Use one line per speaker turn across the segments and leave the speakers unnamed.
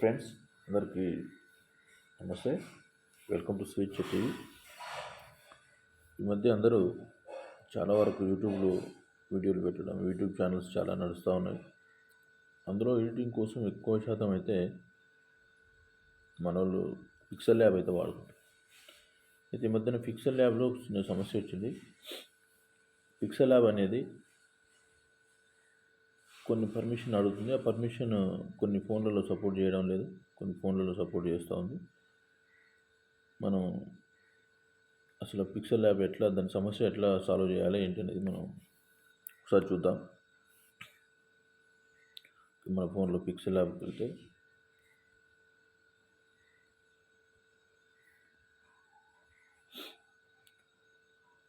Friends అందరికీ నమస్తే. Welcome to sweet TV ఈ మధ్య అందరూ చాలా వరకు యూట్యూబ్లో వీడియోలు పెట్టడం యూట్యూబ్ ఛానల్స్ చాలా నడుస్తూ ఉన్నాయి. అందులో ఎడిటింగ్ కోసం ఎక్కువ శాతం అయితే మన వాళ్ళు పిక్సెల్ ల్యాబ్ అయితే వాడుకుంటారు. అయితే ఈ మధ్యన పిక్సెల్ ల్యాబ్లో చిన్న సమస్య వచ్చింది. పిక్సెల్ ల్యాబ్ అనేది కొన్ని పర్మిషన్ అడుగుతుంది. ఆ పర్మిషన్ కొన్ని ఫోన్లలో సపోర్ట్ చేయడం లేదు. కొన్ని ఫోన్లలో సపోర్ట్ చేస్తూ ఉంది. మనం అసలు పిక్సెల్ ల్యాబ్ ఎట్లా దాని సమస్య ఎట్లా సాల్వ్ చేయాలి ఏంటి అనేది మనం ఒకసారి చూద్దాం. మన ఫోన్లో పిక్సెల్ ల్యాబ్కి వెళ్తే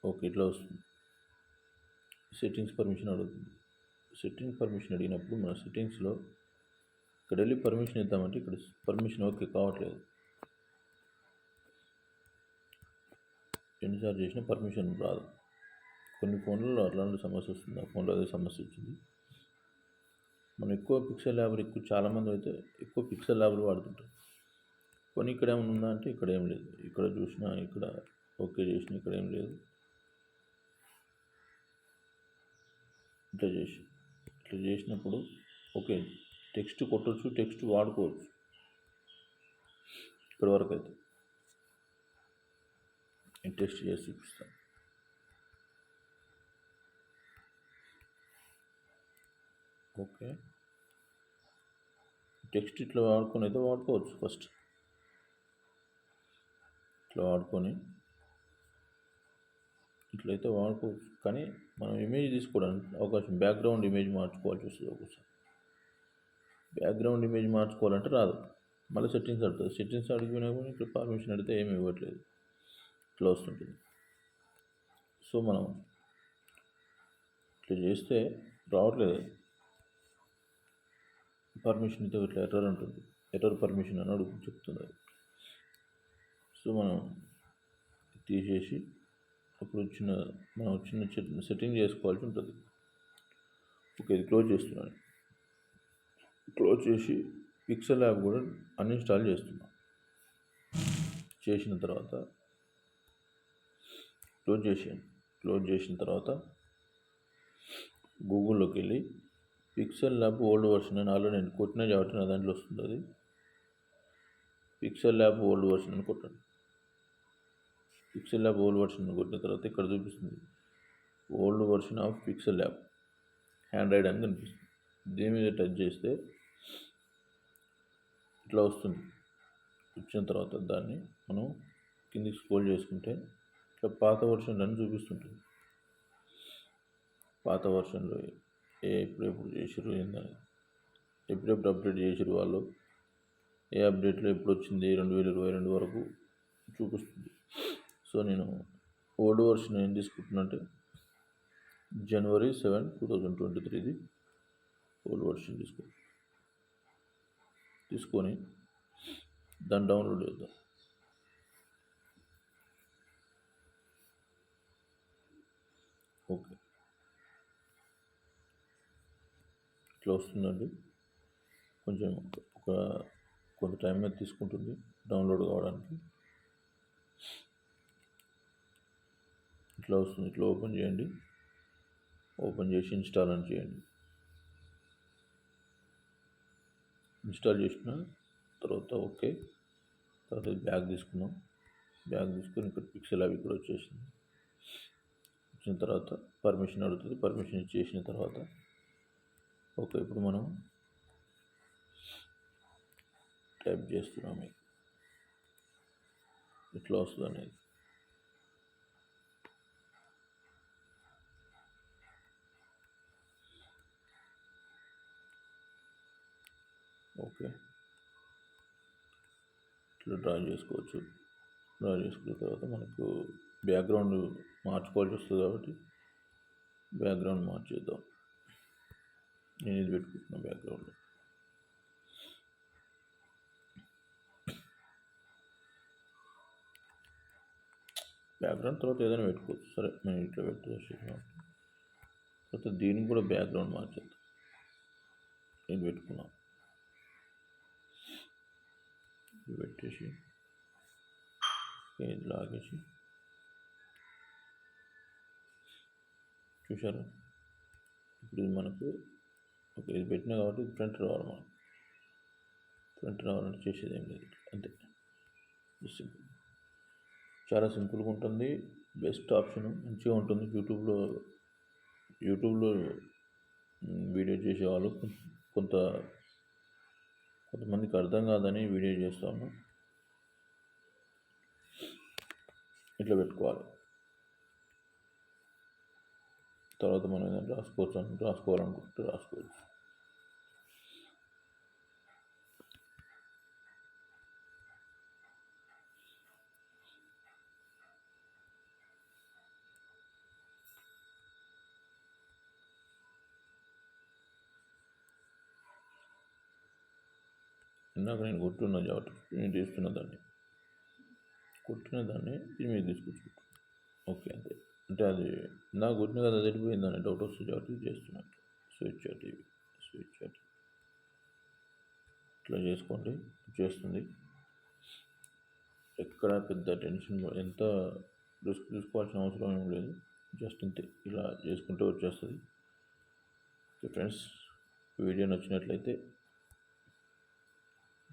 ఓకే ఇట్లా వస్తుంది. సెట్టింగ్స్ పర్మిషన్ అడుగుతుంది. సెట్టింగ్ పర్మిషన్ అడిగినప్పుడు మన సెట్టింగ్స్లో ఇక్కడ వెళ్ళి పర్మిషన్ ఇద్దామంటే ఇక్కడ పర్మిషన్ ఓకే కావట్లేదు. ఎన్నిసార్లు చేసినా పర్మిషన్ రాదు. కొన్ని ఫోన్లలో అట్లాంటి సమస్య వస్తుంది. ఆ ఫోన్లో అదే సమస్య వచ్చింది. మనం ఎక్కువ పిక్సెల్ ల్యాబ్లు ఎక్కువ చాలామంది అయితే ఎక్కువ పిక్సెల్ ల్యాబ్లు వాడుతుంటారు. కొన్ని ఇక్కడ ఏమైనా ఉందా అంటే ఇక్కడ ఏం లేదు. ఇక్కడ చూసినా ఇక్కడ ఓకే చేసినా ఇక్కడ ఏం లేదు. ఇట్లా చేసి ఇట్లా చేసినప్పుడు ఓకే టెక్స్ట్ కొట్టచ్చు టెక్స్ట్ వాడుకోవచ్చు. ఇక్కడ వరకు అయితే. నేను టెక్స్ట్ చేసి చూపిస్తాను ఓకే. టెక్స్ట్ ఇట్లా వాడుకొని అయితే వాడుకోవచ్చు ఫస్ట్. ఇట్లా వాడుకొని ఇట్లయితే వాడుకోవచ్చు. కానీ మనం ఇమేజ్ తీసుకోవడానికి అవకాశం బ్యాక్గ్రౌండ్ ఇమేజ్ మార్చుకోవాల్సి వస్తుంది ఒకసారి బ్యాక్గ్రౌండ్ ఇమేజ్ మార్చుకోవాలంటే రాదు. మళ్ళీ సెట్టింగ్స్ అడుగుతుంది సెట్టింగ్స్ అడిగినా కూడా ఇక్కడ పర్మిషన్ అడిగితే ఏమి ఇవ్వట్లేదు. ఇట్లా వస్తుంటుంది సో మనం ఇట్లా చేస్తే రావట్లేదు. పర్మిషన్ అయితే ఇట్లా ఎర్రర్ ఉంటుంది ఎర్రర్ పర్మిషన్ అని అడుగు చెప్తుంది సో మనం తీసేసి అప్పుడు వచ్చిన మనం చిన్న సెట్టింగ్ చేసుకోవాల్సి ఉంటుంది. ఓకే ఇది క్లోజ్ చేస్తున్నాను. క్లోజ్ చేసి పిక్సెల్ యాప్ కూడా అన్ఇన్స్టాల్ చేస్తున్నాను చేసిన తర్వాత క్లోజ్ చేసేయండి. క్లోజ్ చేసిన తర్వాత గూగుల్లోకి వెళ్ళి పిక్సెల్ ల్యాబ్ ఓల్డ్ వర్షన్ అని ఆల్రెడీ నేను కొట్టిన కాబట్టి నా దాంట్లో వస్తుంది అది. పిక్సెల్ ల్యాబ్ ఓల్డ్ వర్షన్ అని కొట్టండి. పిక్సెల్ ల్యాబ్ ఓల్డ్ వర్షన్ కొట్టిన తర్వాత ఇక్కడ చూపిస్తుంది. Old version of pixel lab. Android అని కనిపిస్తుంది. దీని మీద టచ్ చేస్తే ఇట్లా వస్తుంది. వచ్చిన తర్వాత దాన్ని మనం కిందికి స్క్రోల్ చేసుకుంటే ఇట్లా పాత వర్షన్ అని చూపిస్తుంటుంది. పాత వర్షన్లో ఏ ఎప్పుడెప్పుడు చేసిరు ఏందని ఎప్పుడెప్పుడు అప్డేట్ చేసిరు వాళ్ళు. ఏ అప్డేట్లో ఎప్పుడు వచ్చింది? రెండు వేల ఇరవై రెండు వరకు చూపిస్తుంది. సో నేను ఓల్డ్ వర్షన్ ఏం తీసుకుంటున్నానంటే January seven two thousand twenty త్రీది old version తీసుకో తీసుకొని దాన్ని డౌన్లోడ్ చేద్దాం. ఓకే. ఇట్లా వస్తుందండి. కొంచెం ఒక కొంత టైం మీద తీసుకుంటుంది డౌన్లోడ్ కావడానికి. ఇట్లా వస్తుంది ఇట్లా ఓపెన్ చేయండి. ఓపెన్ చేసి ఇన్స్టాల్ అని చేయండి. ఇన్స్టాల్ చేసిన తర్వాత ఓకే. తర్వాత బ్యాగ్ తీసుకున్నాం బ్యాగ్ తీసుకొని ఇక్కడ పిక్సెల్ అవి ఇక్కడ వచ్చేసింది. వచ్చిన తర్వాత పర్మిషన్ అడుగుతుంది. పర్మిషన్ ఇచ్చేసిన తర్వాత ఓకే ఇప్పుడు మనం టైప్ చేస్తున్నాం. ఇట్లా వస్తుంది అనేది. ఓకే. ఇట్లా డ్రా చేసుకోవచ్చు. డ్రా చేసుకున్న తర్వాత మనకు బ్యాక్గ్రౌండ్ మార్చుకోవాల్సి వస్తుంది కాబట్టి బ్యాక్గ్రౌండ్ మార్చేద్దాం. నేను ఇది పెట్టుకుంటున్నా బ్యాక్గ్రౌండ్. బ్యాక్గ్రౌండ్ తర్వాత ఏదైనా పెట్టుకోవచ్చు. సరే నేను ఇట్లా పెట్టుకోవచ్చు తర్వాత దీనికి కూడా బ్యాక్గ్రౌండ్ మార్చేద్దాం. ఇది పెట్టుకున్నాం ఇది పెట్టేసి ఇది లాగేసి. చూసారు ఇప్పుడు మనకు ఓకే ఇది పెట్టినా కాబట్టి ప్రింట్ రావాలి మనం ప్రింట్ రావాలంటే చేసేది ఏం లేదు. అంతే. సింపుల్ చాలా సింపుల్గా ఉంటుంది. Best option. మంచిగా ఉంటుంది. యూట్యూబ్లో యూట్యూబ్లో వీడియో చేసేవాళ్ళు కొంత కొంతమందికి అర్థం కాదని వీడియో చేస్తాము. ఇట్లా పెట్టుకోవాలి. తర్వాత మనం ఏదైనా రాసుకోవచ్చు రాసుకోవాలనుకుంటే రాసుకోవచ్చు. ఇందాక నేను కొట్టున్నా కాబట్టి నేను చేస్తున్న దాన్ని. కొట్టిన దాన్ని తిరిగి మీకు తీసుకొచ్చుకుంటాను ఓకే అంతే. అంటే అది నాకు కొట్టిన కదా అది డౌట్ వస్తుంది కాబట్టి చేస్తున్నాను స్విచ్ టీవీ స్విచ్ టీవీ ఇట్లా చేసుకోండి. చేస్తుంది. ఎక్కడ పెద్ద టెన్షన్ ఎంత రిస్క్ తీసుకోవాల్సిన అవసరం ఏం లేదు. జస్ట్ ఇంతే ఇలా చేసుకుంటే వచ్చేస్తుంది. ఫ్రెండ్స్. వీడియో నచ్చినట్లయితే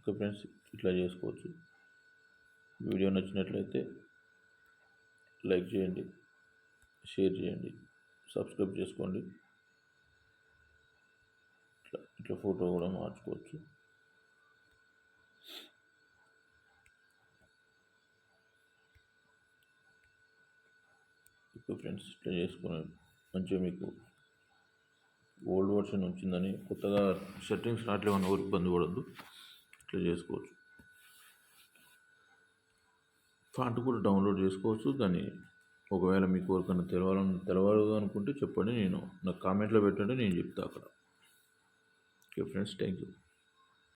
ఓకే ఫ్రెండ్స్ ఇట్లా చేసుకోవచ్చు. వీడియో నచ్చినట్లయితే లైక్ చేయండి షేర్ చేయండి సబ్స్క్రైబ్ చేసుకోండి. ఇట్లా ఇట్లా ఫోటో కూడా మార్చుకోవచ్చు. ఓకే ఫ్రెండ్స్ ఇట్లా చేసుకుని మంచిగా మీకు ఓల్డ్ వర్షన్ వచ్చిందని కొత్తగా సెట్టింగ్స్ రావట్లేమని ఎవరు ఇబ్బంది పడద్దు. ఇట్లా చేసుకోవచ్చు. ఫాంట్ కూడా డౌన్లోడ్ చేసుకోవచ్చు. కానీ ఒకవేళ మీకు ఎవరికైనా తెలవాలని తెలవదు అనుకుంటే చెప్పండి. నేను నాకు కామెంట్లో పెట్టండి నేను చెప్తా అక్కడ. Okay friends thank you